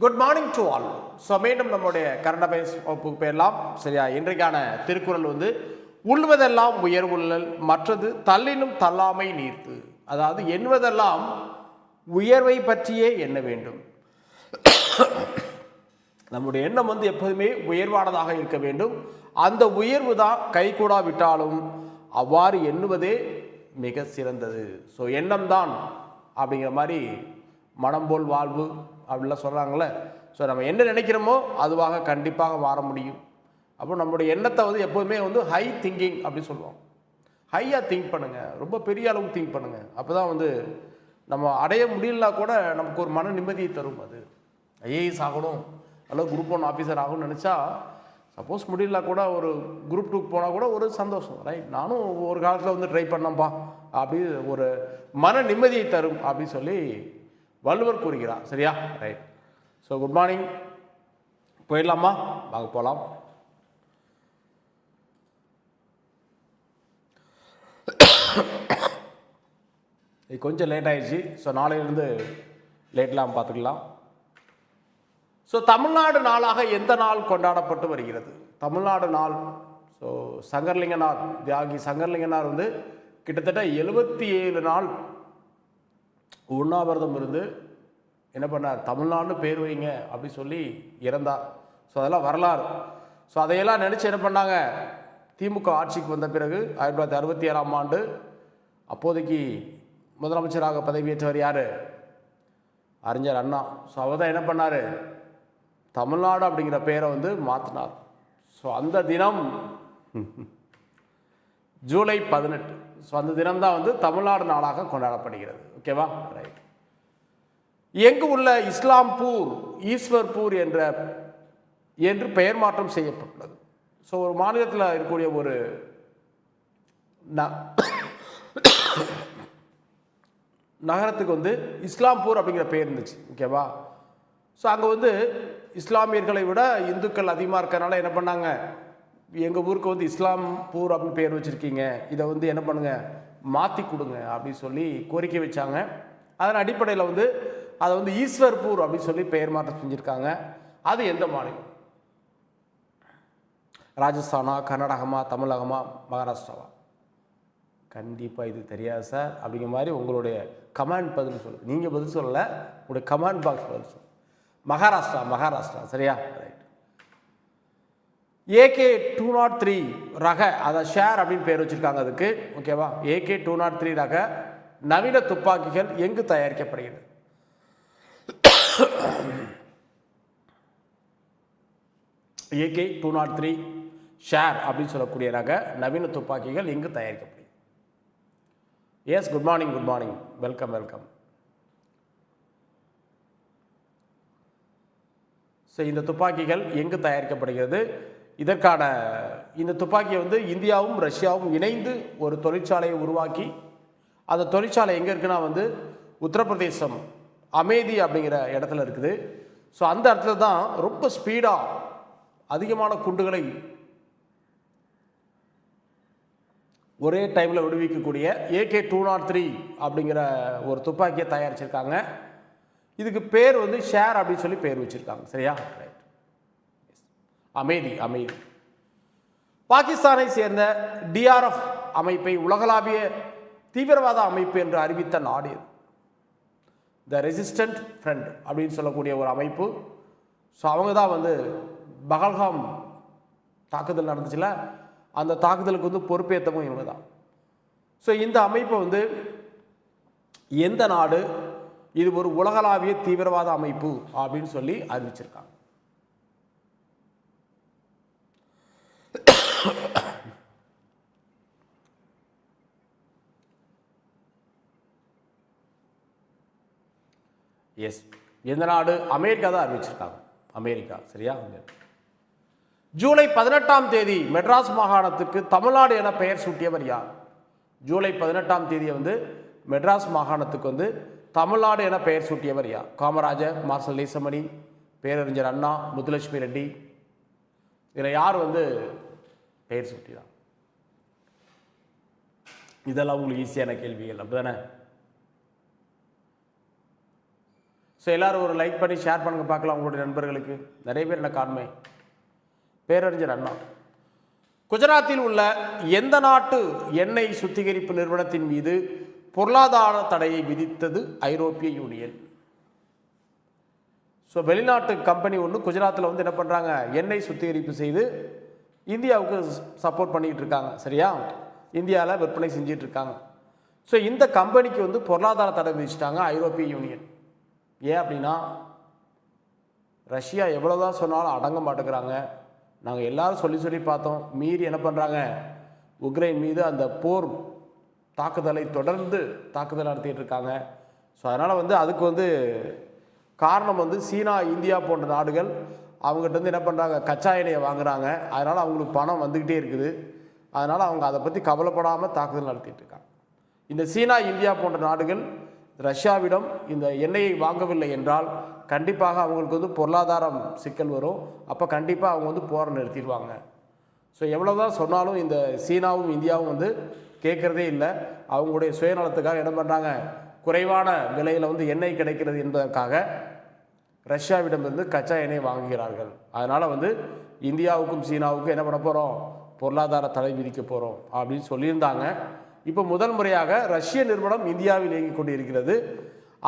Good morning to all so மீண்டும் நம்முடைய current affairs வகுப்புக்கு போயிடலாம். சரியா? இன்றைக்கான திருக்குறள் வந்து உள்வதெல்லாம் உயர்வுள்ளல் மற்றது தள்ளினும் தள்ளாமை நீர்த்து. அதாவது எண்ணுவதெல்லாம் உயர்வை பற்றியே எண்ண வேண்டும். நம்முடைய எண்ணம் வந்து எப்போதுமே உயர்வானதாக இருக்க வேண்டும். அந்த உயர்வு தான் கைகூடாவிட்டாலும் அவ்வாறு எண்ணுவதே மிக சிறந்தது. ஸோ எண்ணம் தான் அப்படிங்கிற மாதிரி மனம் போல் வாழ்வு அப்படிலாம் சொல்கிறாங்களே ஸோ நம்ம என்ன நினைக்கிறோமோ அதுவாக கண்டிப்பாக மாற முடியும். அப்போ நம்மளுடைய எண்ணத்தை வந்து எப்போதுமே வந்து ஹை திங்கிங் அப்படின்னு சொல்லுவோம். ஹையாக திங்க் பண்ணுங்கள் ரொம்ப பெரிய அளவுக்கு திங்க் பண்ணுங்கள் அப்போ தான் வந்து நம்ம அடைய முடியலனா கூட நமக்கு ஒரு மன நிம்மதியை தரும் அது. ஐஏஎஸ் ஆகணும். அல்லது குரூப் ஒன் ஆஃபீஸர் ஆகணும்னு நினச்சா சப்போஸ் முடியல கூட ஒரு குரூப் டூக்கு போனால் கூட ஒரு சந்தோஷம். ரைட் நானும் ஒரு காலத்தில் வந்து ட்ரை பண்ணேன்ப்பா. அப்படி ஒரு மன நிம்மதியை தரும் அப்படின்னு சொல்லி வள்ளுவர் கூறுகிறார். சரியா? ரைட் ஸோ குட் மார்னிங் போயிடலாமா? வாங்க போகலாம் இது கொஞ்சம் லேட் ஆயிடுச்சு. ஸோ நாளையிலேருந்து லேட்லாம் பார்த்துக்கலாம். ஸோ தமிழ்நாடு நாளாக எந்த நாள் கொண்டாடப்பட்டு வருகிறது? தமிழ்நாடு நாள் ஸோ சங்கர்லிங்கனார் தியாகி சங்கர்லிங்கனார் வந்து கிட்டத்தட்ட எழுபத்தி ஏழு நாள் உண்ணாவிரதம் இருந்து என்ன பண்ணார்? தமிழ்நாடு பேர் வைங்க அப்படி சொல்லி இறந்தார். ஸோ அதெல்லாம் வரலாறு. ஸோ அதையெல்லாம் நினச்சி என்ன பண்ணாங்க? திமுக ஆட்சிக்கு வந்த பிறகு ஆயிரத்தி தொள்ளாயிரத்தி அறுபத்தி ஏழாம் ஆண்டு அப்போதைக்கு முதலமைச்சராக பதவியேற்றவர் யார்? அறிஞர் அண்ணா. ஸோ அவர் தான் என்ன பண்ணார்? தமிழ்நாடு அப்படிங்கிற பேரை வந்து மாற்றினார் ஸோ அந்த தினம் ஜூலை பதினெட்டு. ஸோ அந்த தினம்தான் வந்து தமிழ்நாடு நாளாக கொண்டாடப்படுகிறது. ஓகேவா ரைட் எங்கு உள்ள இஸ்லாம்பூர் ஈஸ்வர்பூர் என்ற என்று பெயர் மாற்றம் செய்யப்பட்டுள்ளது. ஸோ ஒரு மாநிலத்தில் இருக்கக்கூடிய ஒரு ந- நகரத்துக்கு வந்து இஸ்லாம்பூர் அப்படிங்கிற பேர் இருந்துச்சு. ஓகேவா ஸோ அங்கே வந்து இஸ்லாமியர்களை விட இந்துக்கள் அதிகமாக இருக்கிறனால என்ன பண்ணாங்க? எங்கள் ஊருக்கு வந்து இஸ்லாம்பூர் அப்படின்னு பேர் வச்சுருக்கீங்க. இதை வந்து என்ன பண்ணுங்கள் மாற்றி கொடுங்க அப்படின்னு சொல்லி கோரிக்கை வச்சாங்க. அதன் அடிப்படையில் வந்து அதை வந்து ஈஸ்வர்பூர் அப்படின்னு சொல்லி பெயர் மாற்றம் செஞ்சுருக்காங்க. அது எந்த மாநிலம்? ராஜஸ்தானா கர்நாடகமா தமிழகமா மகாராஷ்டிராவா? கண்டிப்பாக இது தெரியாது சார். அப்படிங்கிற மாதிரி உங்களுடைய கமாண்ட் பதில் சொல்லு. நீங்கள் பதில் சொல்லலை உங்களுடைய கமாண்ட் பாக்ஸ் பதில் சொல்லு. மகாராஷ்டிரா மகாராஷ்டிரா சரியா? Right AK two nought three ரக அதை ஷேர் அப்படின்னு பேர் வச்சுருக்காங்க அதுக்கு. ஓகேவா ஏகே டூ நாட் த்ரீ ரக நவீன துப்பாக்கிகள் எங்கு தயாரிக்கப்படுகிறது? AK two nought three share அப்படின்னு சொல்லக்கூடிய ரக நவீன துப்பாக்கிகள் எங்கு தயாரிக்கப்படுகிறது? Yes good morning good morning welcome welcome so இந்த துப்பாக்கிகள் எங்கு தயாரிக்கப்படுகிறது? இதற்கான இந்த துப்பாக்கியை வந்து இந்தியாவும் ரஷ்யாவும் இணைந்து ஒரு தொழிற்சாலையை உருவாக்கி அந்த தொழிற்சாலை எங்கே இருக்குன்னா வந்து உத்தரப்பிரதேசம் அமேதி அப்படிங்கிற இடத்துல இருக்குது. ஸோ அந்த இடத்துல தான் ரொம்ப ஸ்பீடாக அதிகமான குண்டுகளை ஒரே டைமில் விடுவிக்கக்கூடிய ஏகே டூ நாட் த்ரீ அப்படிங்கிற ஒரு துப்பாக்கியை தயாரிச்சிருக்காங்க. இதுக்கு பேர் வந்து ஷேர் அப்படின்னு சொல்லி பேர் வச்சுருக்காங்க. சரியா? அமைதி அமைதி. பாகிஸ்தானை சேர்ந்த டிஆர்எஃப் அமைப்பை உலகளாவிய தீவிரவாத அமைப்பு என்று அறிவித்த நாடு இது. த ரெசிஸ்டன்ட் ஃப்ரெண்ட் அப்படின்னு சொல்லக்கூடிய ஒரு அமைப்பு. ஸோ அவங்க தான் வந்து பகல்காம் தாக்குதல் நடந்துச்சுல அந்த தாக்குதலுக்கு வந்து பொறுப்பேற்றவும் இவங்க தான் ஸோ இந்த அமைப்பை வந்து எந்த நாடு இது ஒரு உலகளாவிய தீவிரவாத அமைப்பு அப்படின்னு சொல்லி அறிவிச்சிருக்காங்க. எஸ் எந்த நாடு அமெரிக்கா தான் அறிவிச்சிருக்காங்க. அமெரிக்கா சரியா? ஜூலை பதினெட்டாம் தேதி மெட்ராஸ் மாகாணத்துக்கு தமிழ்நாடு என பெயர் சூட்டியவர் யார்? ஜூலை பதினெட்டாம் தேதியை வந்து மெட்ராஸ் மாகாணத்துக்கு வந்து தமிழ்நாடு என பெயர் சூட்டியவர் யார்? காமராஜர் மார்சல் நேசமணி பேரறிஞர் அண்ணா முத்துலட்சுமி ரெட்டி. இதில் யார் வந்து பெயர் சூட்டினார் இதெல்லாம் உங்களுக்கு ஈஸியான கேள்விகள். அப்படிதானே? ஸோ எல்லாரும் ஒரு லைக் பண்ணி ஷேர் பண்ணுங்க பார்க்கலாம் உங்களுடைய நண்பர்களுக்கு. நிறைய பேர் என்ன காண்மை? பேரறிஞர் அண்ணா. குஜராத்தில் உள்ள எந்த நாட்டு எண்ணெய் சுத்திகரிப்பு நிறுவனத்தின் மீது பொருளாதார தடையை விதித்தது ஐரோப்பிய யூனியன்? ஸோ வெளிநாட்டு கம்பெனி ஒன்று குஜராத்தில் வந்து என்ன பண்ணுறாங்க எண்ணெய் சுத்திகரிப்பு செய்து இந்தியாவுக்கு சப்போர்ட் பண்ணிக்கிட்டு இருக்காங்க. சரியா? இந்தியாவில் விற்பனை செஞ்சிட்ருக்காங்க ஸோ இந்த கம்பெனிக்கு வந்து பொருளாதார தடை விதிச்சிட்டாங்க ஐரோப்பிய யூனியன். ஏன் அப்படின்னா ரஷ்யா எவ்வளோதான் சொன்னாலும் அடங்க மாட்டேங்கிறாங்க. நாங்கள் எல்லாரும் சொல்லி சொல்லி பார்த்தோம். மீறி என்ன பண்ணுறாங்க உக்ரைன் மீது அந்த போர் தாக்குதலை தொடர்ந்து தாக்குதல் நடத்திட்டு இருக்காங்க. ஸோ அதனால் வந்து அதுக்கு வந்து காரணம் வந்து சீனா இந்தியா போன்ற நாடுகள் அவங்ககிட்ட இருந்து என்ன பண்ணுறாங்க கச்சா எண்ணெயை வாங்குறாங்க. அதனால் அவங்களுக்கு பணம் வந்துக்கிட்டே இருக்குது. அதனால் அவங்க அதை பற்றி கவலைப்படாமல் தாக்குதல் நடத்திட்டு இருக்காங்க. இந்த சீனா இந்தியா போன்ற நாடுகள் ரஷ்யாவிடம் இந்த எண்ணெயை வாங்கவில்லை என்றால் கண்டிப்பாக அவங்களுக்கு வந்து பொருளாதாரம் சிக்கல் வரும். அப்போ கண்டிப்பாக அவங்க வந்து போரை நிறுத்திடுவாங்க. ஸோ எவ்வளோ தான் சொன்னாலும் இந்த சீனாவும் இந்தியாவும் வந்து கேட்குறதே இல்லை. அவங்களுடைய சுயநலத்துக்காக என்ன பண்ணுறாங்க குறைவான விலையில் வந்து எண்ணெய் கிடைக்கிறது என்பதற்காக ரஷ்யாவிடமிருந்து கச்சா எண்ணெய் வாங்குகிறார்கள். அதனால் வந்து இந்தியாவுக்கும் சீனாவுக்கும் என்ன பண்ண போகிறோம் பொருளாதார தடை விதிக்க போகிறோம் அப்படின்னு சொல்லியிருந்தாங்க. இப்போ முதல் முறையாக ரஷ்ய நிறுவனம் இந்தியாவில் இயங்கிக் கொண்டு இருக்கிறது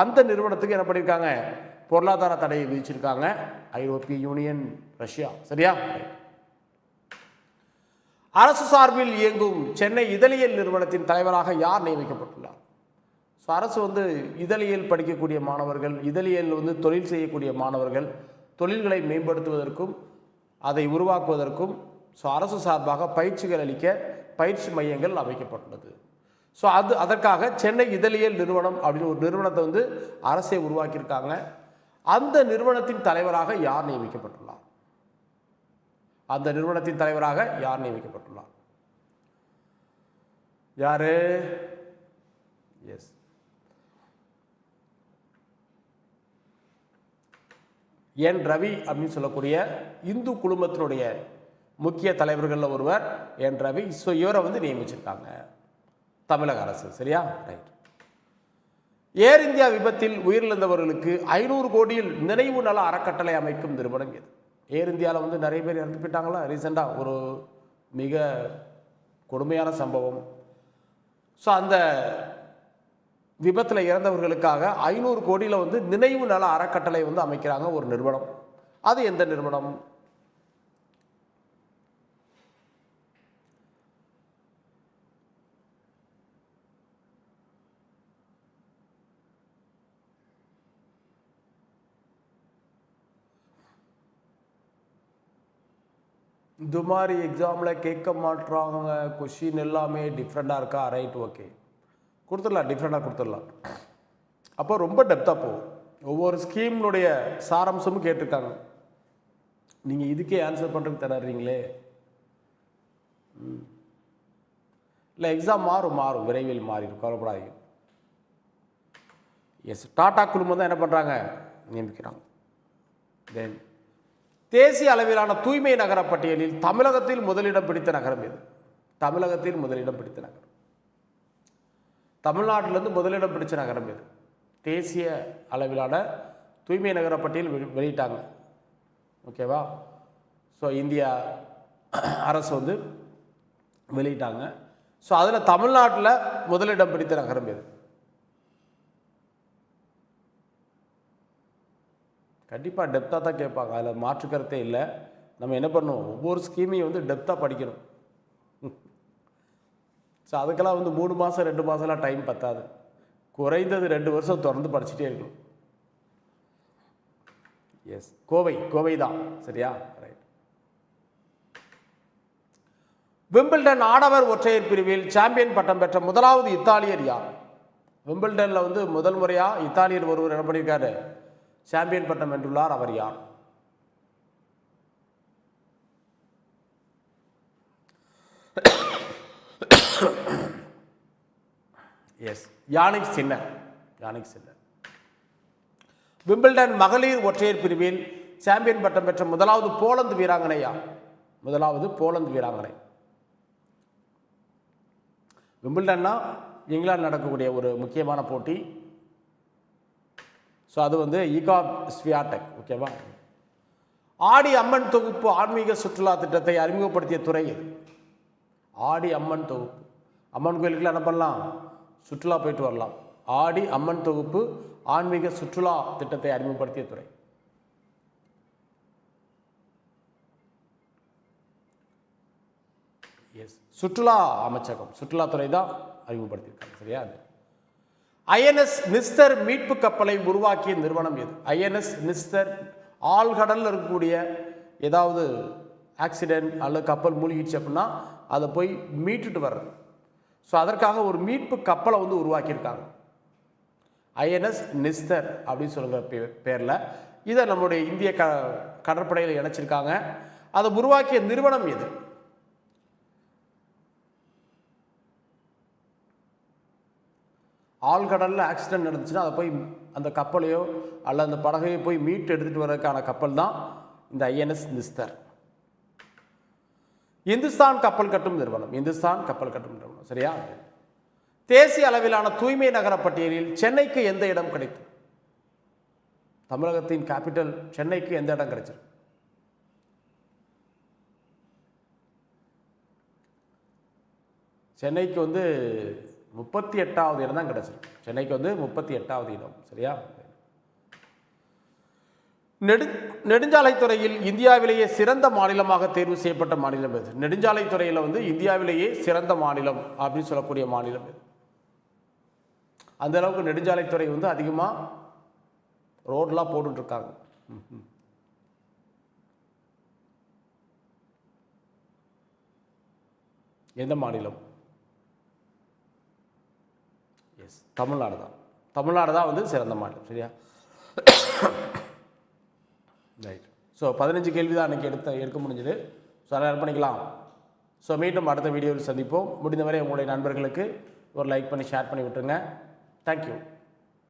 அந்த நிறுவனத்துக்கு என்ன பண்ணியிருக்காங்க பொருளாதார தடையை விதிச்சிருக்காங்க. ஐரோப்பிய யூனியன் ரஷ்யா. சரியா? அரசு சார்பில் இயங்கும் சென்னை இதழியல் நிறுவனத்தின் தலைவராக யார் நியமிக்கப்பட்டுள்ளார்? ஸோ அரசு வந்து இதழியல் படிக்கக்கூடிய மாணவர்கள் இதழியல் வந்து தொழில் செய்யக்கூடிய மாணவர்கள் தொழில்களை மேம்படுத்துவதற்கும் அதை உருவாக்குவதற்கும் ஸோ அரசு சார்பாக பயிற்சிகள் அளிக்க பயிற்சி மையங்கள் அமைக்கப்பட்டுள்ளது. ஸோ அது அதற்காக சென்னை இதழியல் நிறுவனம் அப்படின்னு ஒரு நிறுவனத்தை வந்து அரசே உருவாக்கியிருக்காங்க. அந்த நிறுவனத்தின் தலைவராக யார் நியமிக்கப்பட்டுள்ளார்? அந்த நிறுவனத்தின் தலைவராக யார் நியமிக்கப்பட்டுள்ளார்? யாரு? எஸ் என் ரவி அப்படின்னு சொல்லக்கூடிய இந்து குழுமத்தினுடைய முக்கிய தலைவர்களில் ஒருவர் என் ரவி. ஸோ இவரை வந்து நியமிச்சிருக்காங்க. தமிழக அரசு சரியா? ரைட் ஏர் இந்தியா விபத்தில் உயிரிழந்தவர்களுக்கு ஐநூறு கோடியில் நினைவு நல அறக்கட்டளை அமைக்கும் நிறுவனம் எது? ஏர் இந்தியாவில் வந்து நிறைய பேர் இறந்து போயிட்டாங்களா? ரீசெண்டாக ஒரு மிக கொடுமையான சம்பவம். ஸோ அந்த விபத்தில் இறந்தவர்களுக்காக ஐநூறு கோடியில் வந்து நினைவு நல அறக்கட்டளை வந்து அமைக்கிறாங்க ஒரு நிறுவனம். அது எந்த நிறுவனம்? இந்த மாதிரி எக்ஸாமில் கேட்க மாட்டுறாங்க கொஷின் எல்லாமே டிஃப்ரெண்ட்டாக இருக்கா? ரைட் ஓகே கொடுத்துடலாம் டிஃப்ரெண்ட்டாக கொடுத்துடலாம். அப்போ ரொம்ப டெப்த்தாக போகும் ஒவ்வொரு ஸ்கீம்னுடைய சாராம்சமும் கேட்டிருக்காங்க. நீங்கள் இதுக்கே ஆன்சர் பண்ணுறதுக்கு திணறீங்களே. ம். இல்லை எக்ஸாம் மாறும் மாறும். விரைவில் மாறிடும். கவலைப்படாதீங்க. எஸ் டாடா குழுமம் தான் என்ன பண்ணுறாங்க நியமிக்கிறாங்க. தென் தேசிய அளவிலான தூய்மை நகர பட்டியலில் தமிழகத்தில் முதலிடம் பிடித்த நகரம் எது? தமிழகத்தில் முதலிடம் பிடித்த நகரம். தமிழ்நாட்டிலேருந்து முதலிடம் பிடித்த நகரம் எது? தேசிய அளவிலான தூய்மை நகர பட்டியல் வெளி- வெளியிட்டாங்க. ஓகேவா ஸோ இந்தியா அரசு வந்து வெளியிட்டாங்க. ஸோ அதில் தமிழ்நாட்டில் முதலிடம் பிடித்த நகரம் எது? கண்டிப்பாக டெப்த்தாக தான் கேட்பாங்க. அதில் மாற்று கருத்தே இல்லை. நம்ம என்ன பண்ணணும் ஒவ்வொரு ஸ்கீமையும் வந்து டெப்த்தாக படிக்கணும். ஸோ அதுக்கெல்லாம் வந்து மூணு மாதம் ரெண்டு மாதம்லாம் டைம் பத்தாது. குறைந்தது ரெண்டு வருஷம் தொடர்ந்து படிச்சுட்டே இருக்கணும். எஸ் கோவை கோவை தான். சரியா? ரைட் விம்பிள்டன் ஆடவர் ஒற்றையர் பிரிவில் சாம்பியன் பட்டம் பெற்ற முதலாவது இத்தாலியர் யார்? விம்பிள்டனில் வந்து முதல் முறையாக இத்தாலியர் ஒருவர் என்ன பண்ணியிருக்காரு? சாம்பியன் பட்டம் வென்றுள்ளார் அவர் யார்? Yes Jannik Sinner. Jannik Sinner. Wimbledon மகளிர் ஒற்றையர் பிரிவில் சாம்பியன் பட்டம் பெற்ற முதலாவது போலந்து வீராங்கனையா முதலாவது போலந்து வீராங்கனை. விம்பிள்டன்னா இங்கிலாந்து நடக்கக்கூடிய ஒரு முக்கியமான போட்டி. ஸோ அது வந்து ஈகா ஸ்வியாடெக் ஓகேவா ஆடி அம்மன் தொகுப்பு ஆன்மீக சுற்றுலா திட்டத்தை அறிமுகப்படுத்திய துறை ஆடி அம்மன் தொகுப்பு. அம்மன் கோயிலுக்குலாம் என்ன பண்ணலாம்? சுற்றுலா போயிட்டு வரலாம். ஆடி அம்மன் தொகுப்பு ஆன்மீக சுற்றுலா திட்டத்தை அறிமுகப்படுத்திய துறை. எஸ் சுற்றுலா அமைச்சகம் சுற்றுலாத்துறை தான் அறிமுகப்படுத்தியிருக்காங்க சரியா? அது. ஐஎன்எஸ் நிஸ்தர் மீட்பு கப்பலை உருவாக்கிய நிறுவனம் எது? ஐஎன்எஸ் நிஸ்தர் ஆழ்கடலில் இருக்கக்கூடிய ஏதாவது ஆக்சிடென்ட் அல்லது கப்பல் மூழ்கிடுச்சு அப்படின்னா அதை போய் மீட்டுட்டு வர்றது. ஸோ அதற்காக ஒரு மீட்பு கப்பலை வந்து உருவாக்கியிருக்காங்க. ஐஎன்எஸ் நிஸ்தர் அப்படின்னு சொல்லுற பே பேரில். இதை நம்மளுடைய இந்திய க கடற்படையில் இணைச்சிருக்காங்க. அதை உருவாக்கிய நிறுவனம் எது? ஆழ்கடலில் ஆக்சிடென்ட் நடந்துச்சுன்னா அதை போய் அந்த கப்பலையோ அல்ல அந்த படகையோ போய் மீட்டு எடுத்துகிட்டு வர்றதுக்கான கப்பல் தான் இந்த ஐஎன்எஸ் நிஸ்தர். இந்துஸ்தான் கப்பல் கட்டும் நிறுவனம். இந்துஸ்தான் கப்பல் கட்டும் நிறுவனம். சரியா? தேசிய அளவிலான தூய்மை நகர பட்டியலில் சென்னைக்கு எந்த இடம் கிடைத்தது? தமிழகத்தின் கேபிட்டல் சென்னைக்கு எந்த இடம் கிடைச்சிருக்கு? சென்னைக்கு வந்து முப்பத்தி எட்டாவது இடம் தான் கிடச்சிருக்கு. சென்னைக்கு வந்து முப்பத்தி எட்டாவது இடம் சரியா? நெடு நெடுஞ்சாலைத்துறையில் இந்தியாவிலேயே சிறந்த மாநிலமாக தேர்வு செய்யப்பட்ட மாநிலம் எது? நெடுஞ்சாலைத்துறையில் வந்து இந்தியாவிலேயே சிறந்த மாநிலம் அப்படின்னு சொல்லக்கூடிய மாநிலம் எது? அந்த அளவுக்கு நெடுஞ்சாலைத்துறை வந்து அதிகமாக ரோடெலாம் போட்டுட்ருக்காங்க. எந்த மாநிலம்? எஸ் தமிழ்நாடு தான். தமிழ்நாடு தான் வந்து சிறந்த மாநிலம் சரியா? ரைட் ஸோ பதினஞ்சு கேள்வி தான் அன்றைக்கி எடுத்த எடுக்க முடிஞ்சது. ஸோ அதை பண்ணிக்கலாம் ஸோ மீண்டும் அடுத்த வீடியோவில் சந்திப்போம். முடிந்தவரை உங்களுடைய நண்பர்களுக்கு ஒரு லைக் பண்ணி ஷேர் பண்ணி விட்டுருங்க. தேங்க்யூ